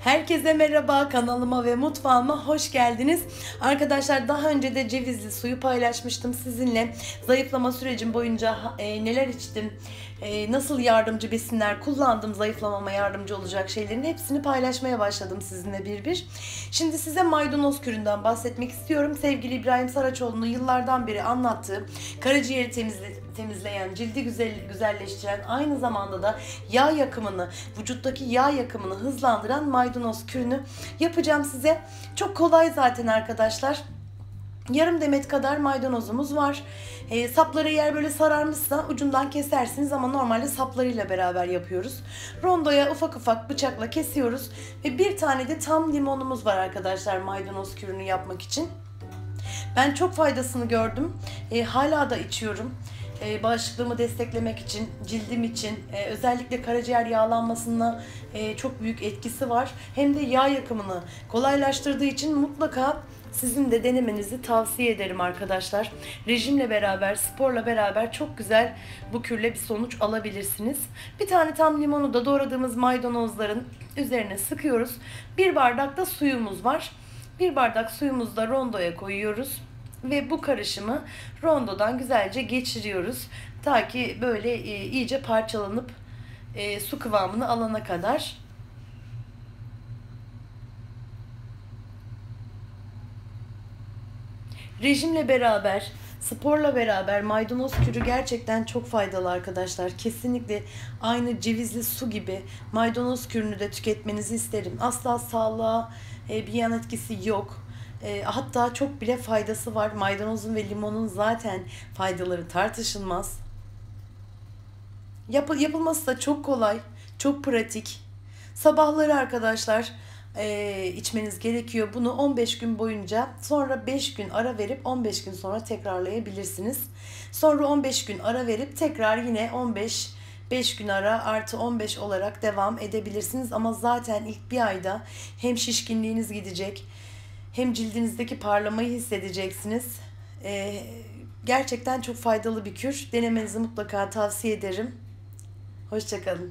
Herkese merhaba kanalıma ve mutfağıma hoş geldiniz. Arkadaşlar daha önce de cevizli suyu paylaşmıştım sizinle. Zayıflama sürecim boyunca e, neler içtim, e, nasıl yardımcı besinler kullandım zayıflamama yardımcı olacak şeylerin hepsini paylaşmaya başladım sizinle bir bir. Şimdi size maydanoz küründen bahsetmek istiyorum. Sevgili İbrahim Saraçoğlu'nun yıllardan beri anlattığı karaciğeri temizle, temizleyen, cildi güzel, güzelleştiren, aynı zamanda da yağ yakımını, vücuttaki yağ yakımını hızlandıran maydanoz kürünü yapacağım size. Çok kolay zaten arkadaşlar. Yarım demet kadar maydanozumuz var. E, sapları eğer böyle sararmışsa ucundan kesersiniz ama normalde saplarıyla beraber yapıyoruz. Rondoya ufak ufak bıçakla kesiyoruz. Ve bir tane de tam limonumuz var arkadaşlar maydanoz kürünü yapmak için. Ben çok faydasını gördüm. E, hala da içiyorum. E, bağışıklığımı desteklemek için, cildim için, e, özellikle karaciğer yağlanmasına e, çok büyük etkisi var. Hem de yağ yakımını kolaylaştırdığı için mutlaka sizin de denemenizi tavsiye ederim arkadaşlar. Rejimle beraber, sporla beraber çok güzel bu kürle bir sonuç alabilirsiniz. Bir tane tam limonu da doğradığımız maydanozların üzerine sıkıyoruz. Bir bardak da suyumuz var. Bir bardak suyumuzu da rondoya koyuyoruz ve bu karışımı rondodan güzelce geçiriyoruz. Ta ki böyle e, iyice parçalanıp e, su kıvamını alana kadar. Rejimle beraber, sporla beraber maydanoz kürü gerçekten çok faydalı arkadaşlar. Kesinlikle aynı cevizli su gibi maydanoz kürünü de tüketmenizi isterim. Asla sağlığa e, bir yan etkisi yok. E, hatta çok bile faydası var. Maydanozun ve limonun zaten faydaları tartışılmaz. Yap yapılması da çok kolay, çok pratik. Sabahları arkadaşlar e, içmeniz gerekiyor. Bunu 15 gün boyunca sonra 5 gün ara verip 15 gün sonra tekrarlayabilirsiniz. Sonra 15 gün ara verip tekrar yine 15 5 gün ara artı 15 olarak devam edebilirsiniz. Ama zaten ilk bir ayda hem şişkinliğiniz gidecek hem cildinizdeki parlamayı hissedeceksiniz. Ee, gerçekten çok faydalı bir kür. Denemenizi mutlaka tavsiye ederim. Hoşçakalın.